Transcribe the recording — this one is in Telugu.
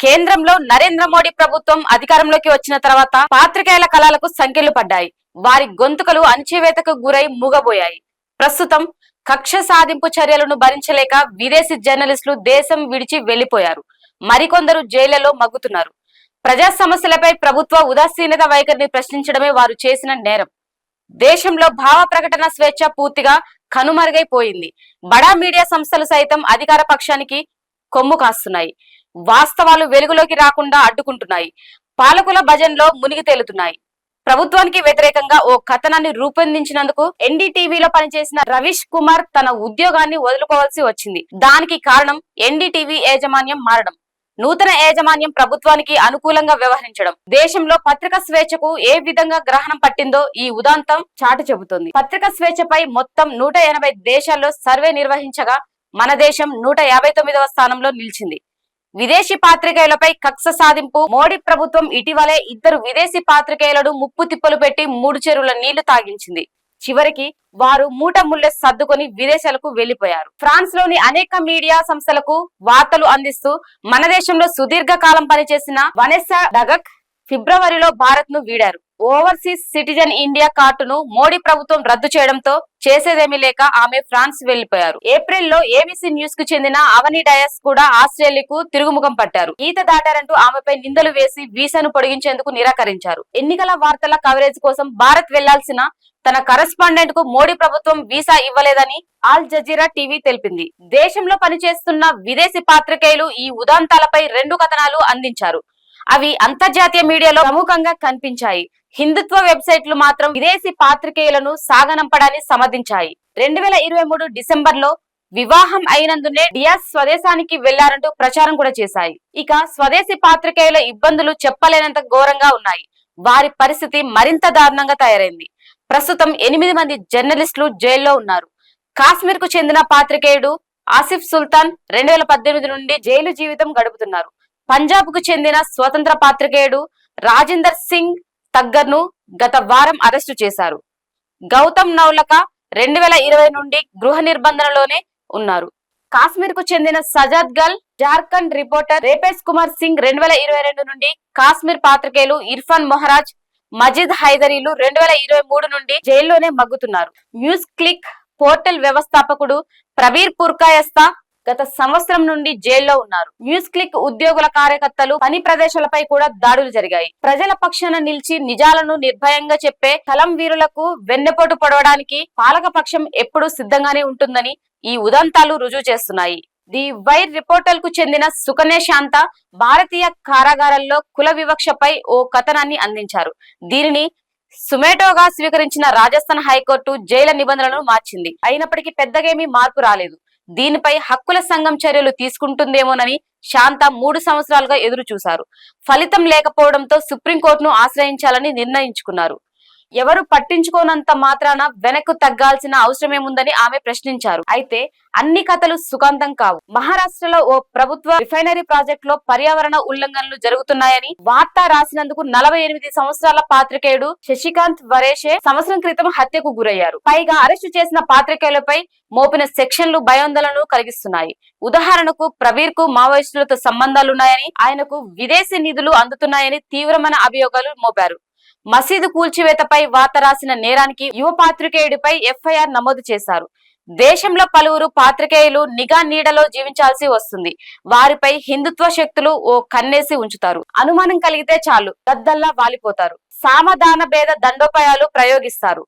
కేంద్రంలో నరేంద్ర మోడీ ప్రభుత్వం అధికారంలోకి వచ్చిన తర్వాత పాత్రికేయుల కళలకు సంఖ్యలు పడ్డాయి. వారి గొంతుకలు అణచివేతకు గురై మూగబోయాయి. ప్రస్తుతం కక్ష సాధింపు చర్యలను భరించలేక విదేశీ జర్నలిస్టులు దేశం విడిచి వెళ్ళిపోయారు మరికొందరు జైళ్ళలో మగ్గుతున్నారు. ప్రజా సమస్యలపై ప్రభుత్వ ఉదాసీనత వైఖరిని ప్రశ్నించడమే వారు చేసిన నేరం. దేశంలో భావ ప్రకటన స్వేచ్ఛ పూర్తిగా కనుమరుగైపోయింది. బడా మీడియా సంస్థలు సైతం అధికార పక్షానికి కొమ్ము కాస్తున్నాయి. వాస్తవాలు వెలుగులోకి రాకుండా అడ్డుకుంటున్నాయి. పాలకుల భజన్లో మునిగి తేలుతున్నాయి. ప్రభుత్వానికి వ్యతిరేకంగా ఓ కథనాన్ని రూపొందించినందుకు ఎన్డీటీవీలో పనిచేసిన రవీష్ కుమార్ తన ఉద్యోగాన్ని వదులుకోవాల్సి వచ్చింది. దానికి కారణం ఎన్డీటీవీ యాజమాన్యం మారడం. నూతన యాజమాన్యం ప్రభుత్వానికి అనుకూలంగా వ్యవహరించడం. దేశంలో పత్రిక స్వేచ్ఛకు ఏ విధంగా గ్రహణం పట్టిందో ఈ ఉదాంతం చాటు చెబుతుంది. పత్రిక స్వేచ్ఛపై మొత్తం నూట ఎనభై దేశాల్లో సర్వే నిర్వహించగా మన దేశం నూట యాభై తొమ్మిదవ స్థానంలో నిలిచింది. విదేశీ పాత్రికేయులపై కక్ష సాధింపు మోడీ ప్రభుత్వం ఇటీవలే ఇద్దరు విదేశీ పాత్రికేయులను ముప్పు తిప్పలు పెట్టి మూడు చెరువుల నీళ్ళు తాగించింది. చివరికి వారు మూట ముల్లె సర్దుకొని విదేశాలకు వెళ్ళిపోయారు ఫ్రాన్స్లోని అనేక మీడియా సంస్థలకు వార్తలు అందిస్తూ మన దేశంలో సుదీర్ఘ కాలం పనిచేసిన వనెస్సా డగక్ ఫిబ్రవరిలో భారత్ను వీడారు. ఓవర్సీస్ సిటిజన్ ఇండియా కార్డును మోడీ ప్రభుత్వం రద్దు చేయడంతో చేసేదేమీ లేక ఆమె ఫ్రాన్స్ వెళ్ళిపోయారు ఏప్రిల్లో ఏబీసీ న్యూస్కు చెందిన అవని డయస్ కూడా ఆస్ట్రేలియాకు తిరుగుముఖం పట్టారు. ఈత దాటారంటూ ఆమెపై నిందలు వేసి వీసాను పొడిగించేందుకు నిరాకరించారు. ఎన్నికల వార్తల కవరేజ్ కోసం భారత్ వెళ్ళాల్సిన తన కరెస్పాండెంట్కు మోడీ ప్రభుత్వం వీసా ఇవ్వలేదని ఆల్ జజీరా టీవీ తెలిపింది. దేశంలో పనిచేస్తున్న విదేశీ పాత్రికేయులు ఈ ఉదాంతాలపై రెండు కథనాలు అందించారు. అవి అంతర్జాతీయ మీడియాలో ప్రముఖంగా కనిపించాయి. హిందుత్వ వెబ్సైట్లు మాత్రం విదేశీ పాత్రికేయులను సాగనంపడాన్ని సమర్థించాయి. రెండు వేల ఇరవై మూడు డిసెంబర్లో వివాహం అయినందునే డియాస్ స్వదేశానికి వెళ్ళారంటూ ప్రచారం కూడా చేశాయి. ఇక స్వదేశీ పాత్రికేయుల ఇబ్బందులు చెప్పలేనంత ఘోరంగా ఉన్నాయి. వారి పరిస్థితి మరింత దారుణంగా తయారైంది. ప్రస్తుతం ఎనిమిది మంది జర్నలిస్టులు జైల్లో ఉన్నారు. కాశ్మీర్కు చెందిన పాత్రికేయుడు ఆసిఫ్ సుల్తాన్ రెండు వేల పద్దెనిమిది నుండి జైలు జీవితం గడుపుతున్నారు. పంజాబ్కు చెందిన స్వతంత్ర పాత్రికేయుడు రాజేందర్ సింగ్ తగ్గర్ను గత వారం అరెస్టు చేశారు. గౌతమ్ నౌలక రెండు వేల ఇరవై నుండి గృహ నిర్బంధనలోనే ఉన్నారు. కాశ్మీర్కు చెందిన సజాద్ గల్ జార్ఖండ్ రిపోర్టర్ రేపేష్ కుమార్ సింగ్ రెండు వేల ఇరవై రెండు నుండి కాశ్మీర్ పాత్రికేయులు ఇర్ఫాన్ మొహరాజ్ మజీద్ హైదరీలు రెండు వేల ఇరవై మూడు నుండి జైల్లోనే మగ్గుతున్నారు. న్యూస్ క్లిక్ పోర్టల్ వ్యవస్థాపకుడు ప్రవీర్ పుర్కాయస్తా గత సంవత్సరం నుండి జైల్లో ఉన్నారు. న్యూస్ క్లిక్ ఉద్యోగుల కార్యకర్తలు పని ప్రదేశాలపై కూడా దాడులు జరిగాయి. ప్రజల పక్షాన నిలిచి నిజాలను నిర్భయంగా చెప్పే కలం వీరులకు వెన్నెపోటు పొడవడానికి పాలక పక్షం ఎప్పుడూ సిద్ధంగానే ఉంటుందని ఈ ఉదంతాలు రుజువు చేస్తున్నాయి. ది వైర్ రిపోర్టర్కు చెందిన సుకన్య శాంత భారతీయ కారాగారాల్లో కుల వివక్షపై ఓ కథనాన్ని అందించారు. దీనిని సుమేటోగా స్వీకరించిన రాజస్థాన్ హైకోర్టు జైల నిబంధనలను మార్చింది. అయినప్పటికీ పెద్దగేమీ మార్పు రాలేదు. దీనిపై హక్కుల సంఘం చర్యలు తీసుకుంటుందేమోనని శాంత మూడు సంవత్సరాలుగా ఎదురు చూశారు ఫలితం లేకపోవడంతో సుప్రీంకోర్టును ఆశ్రయించాలని నిర్ణయించుకున్నారు. ఎవరు పట్టించుకోనంత మాత్రాన వెనక్కు తగ్గాల్సిన అవసరమేముందని ఆమె ప్రశ్నించారు. అయితే అన్ని కథలు సుగంధం కావు. మహారాష్ట్రలో ఓ ప్రభుత్వ రిఫైనరీ ప్రాజెక్ట్లో పర్యావరణ ఉల్లంఘనలు జరుగుతున్నాయని వార్త రాసినందుకు నలభై ఎనిమిది సంవత్సరాల పాత్రికేయుడు శశికాంత్ వరేషే సంవత్సరం క్రితం హత్యకు గురయ్యారు. పైగా అరెస్టు చేసిన పాత్రికేయులపై మోపిన సెక్షన్లు భయాందోళనలు కలిగిస్తున్నాయి. ఉదాహరణకు ప్రవీర్కు మావోయిస్టులతో సంబంధాలున్నాయని ఆయనకు విదేశీ నిధులు అందుతున్నాయని తీవ్రమైన అభియోగాలు మోపారు. మసీదు కూల్చివేతపై వార్త రాసిన నేరానికి యువ పాత్రికేయుడిపై ఎఫ్ఐఆర్ నమోదు చేశారు. దేశంలో పలువురు పాత్రికేయులు నిఘా నీడలో జీవించాల్సి వస్తుంది. వారిపై హిందుత్వ శక్తులు ఓ కన్నేసి ఉంచుతారు. అనుమానం కలిగితే చాలు దద్దల్లా వాలిపోతారు. సామధాన భేద దండోపాయాలు ప్రయోగిస్తారు.